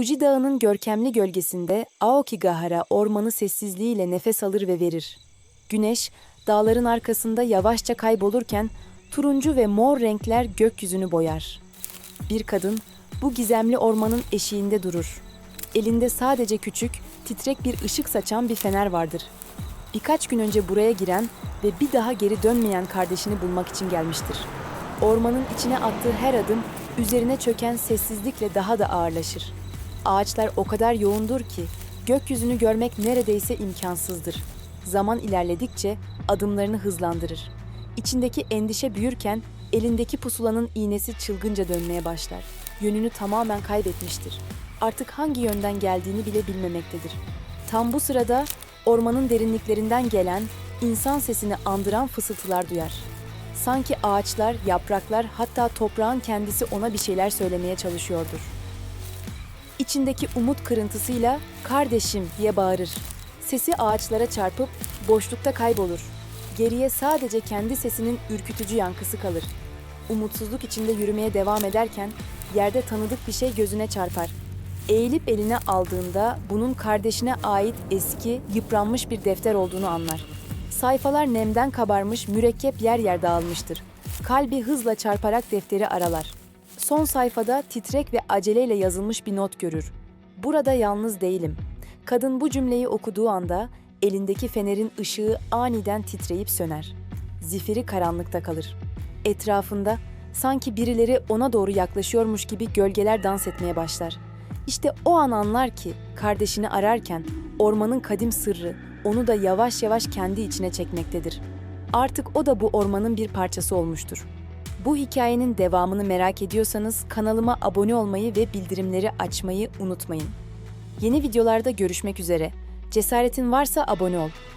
Fuji Dağı'nın görkemli gölgesinde Aokigahara ormanı sessizliğiyle nefes alır ve verir. Güneş dağların arkasında yavaşça kaybolurken turuncu ve mor renkler gökyüzünü boyar. Bir kadın bu gizemli ormanın eşiğinde durur. Elinde sadece küçük, titrek bir ışık saçan bir fener vardır. Birkaç gün önce buraya giren ve bir daha geri dönmeyen kardeşini bulmak için gelmiştir. Ormanın içine attığı her adım üzerine çöken sessizlikle daha da ağırlaşır. Ağaçlar o kadar yoğundur ki gökyüzünü görmek neredeyse imkansızdır. Zaman ilerledikçe adımlarını hızlandırır. İçindeki endişe büyürken elindeki pusulanın iğnesi çılgınca dönmeye başlar. Yönünü tamamen kaybetmiştir. Artık hangi yönden geldiğini bile bilmemektedir. Tam bu sırada ormanın derinliklerinden gelen, insan sesini andıran fısıltılar duyar. Sanki ağaçlar, yapraklar hatta toprağın kendisi ona bir şeyler söylemeye çalışıyordur. İçindeki umut kırıntısıyla "Kardeşim!" diye bağırır. Sesi ağaçlara çarpıp boşlukta kaybolur. Geriye sadece kendi sesinin ürkütücü yankısı kalır. Umutsuzluk içinde yürümeye devam ederken yerde tanıdık bir şey gözüne çarpar. Eğilip eline aldığında bunun kardeşine ait eski, yıpranmış bir defter olduğunu anlar. Sayfalar nemden kabarmış, mürekkep yer yer dağılmıştır. Kalbi hızla çarparak defteri aralar. Son sayfada titrek ve aceleyle yazılmış bir not görür. Burada yalnız değilim. Kadın bu cümleyi okuduğu anda elindeki fenerin ışığı aniden titreyip söner. Zifiri karanlıkta kalır. Etrafında sanki birileri ona doğru yaklaşıyormuş gibi gölgeler dans etmeye başlar. İşte o an anlar ki kardeşini ararken ormanın kadim sırrı onu da yavaş yavaş kendi içine çekmektedir. Artık o da bu ormanın bir parçası olmuştur. Bu hikayenin devamını merak ediyorsanız kanalıma abone olmayı ve bildirimleri açmayı unutmayın. Yeni videolarda görüşmek üzere. Cesaretin varsa abone ol.